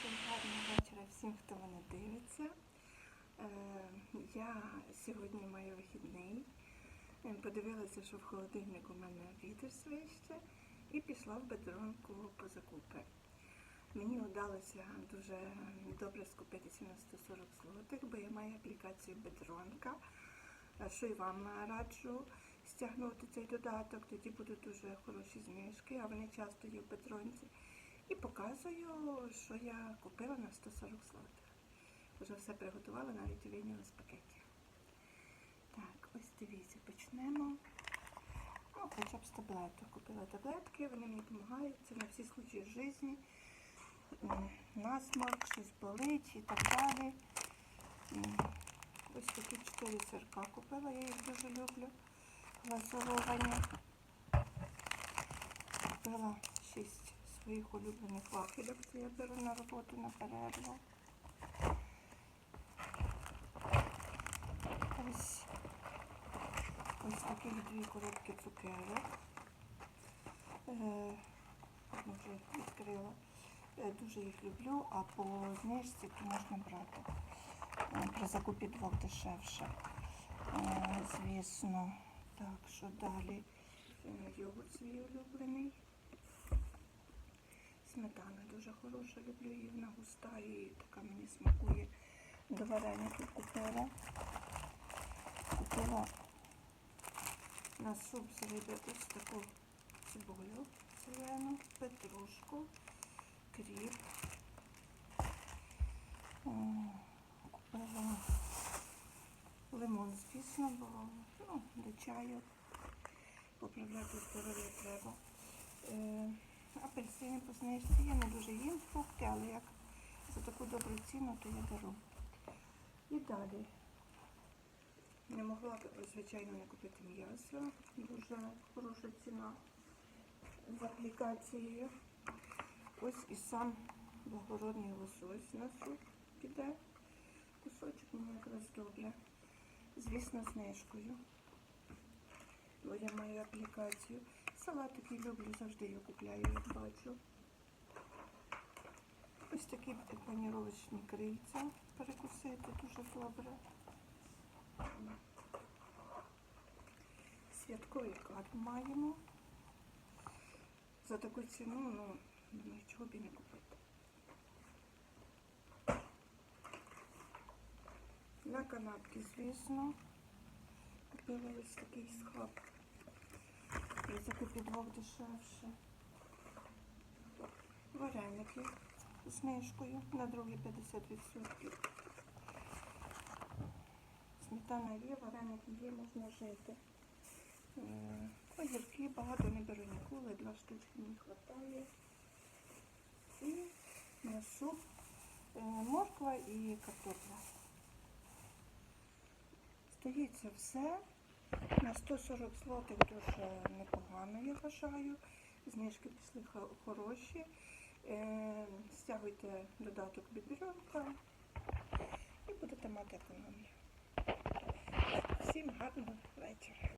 Всім гарного вечора всім, хто мене дивиться. Е, Я сьогодні маю вихідний. Е, Подивилася, що в холодильнику у мене вітер свище, і пішла в бедронку по закупи. Мені вдалося дуже добре скупитися на 140 злотих, бо я маю аплікацію Бедронка, е, що і вам раджу стягнути цей додаток, тоді будуть дуже хороші знижки, а вони часто є в Бедронці. І показую, що я купила на 140 злотих. Вже все приготувала, навіть вийняла з пакетів. Так, ось дивіться, почнемо. Ну, хоча б з таблеток. Купила таблетки, вони мені допомагають. Це на всі случаї житті. Насморк, щось болить і так далі. Ось такі 4 сирка купила, я їх дуже люблю. Глазуровані. Купила 6 своїх улюблених вафелів, це я беру на роботу на перерву. Ось, ось таких дві коробки цукерок. Е, вже відкрила. Е, Дуже їх люблю, а по знижці то можна брати. Е, При закупі двох дешевше. Звісно. Так, що далі? Йогурт свій улюблений. Сметана дуже хороша, люблю її, вона густа і така мені смакує. До вареників купила. Купила на суп з риби ось таку цибулю зелену, петрушку, кріп. М, Купила лимон, звісно, бо ну, до чаю поправляти здоров'я треба. Апельсини по знижці. Я не дуже їм фрукти, але як за таку добру ціну, то я беру. І далі. Не могла, звичайно, не купити м'ясо. Дуже хороша ціна з аплікацією. Ось і сам благородний лосось на суп піде. Кусочок мені якраз добре. Звісно, знижкою. Бо я маю аплікацію. Салатики люблю, завжди його купляю, як бачу. Ось такі паніровочні крильця перекусити дуже добре. Святковий карт маємо. За таку ціну, ну, нічого б і не купити. На канапки, звісно, купила ось такий схаб. І закупі двох дешевше. Вареники з знижкою на другі 50%. Сметана є, вареники є, можна жити. Огірки багато не беру ніколи, два штучки мені вистачає. І на суп е, морква і картопля. Здається, все. На 140 злотих дуже непогано, я вважаю. Знижки пішли хороші. Е, Стягуйте додаток Біберенка і будете мати економію. Всім гарного вечора.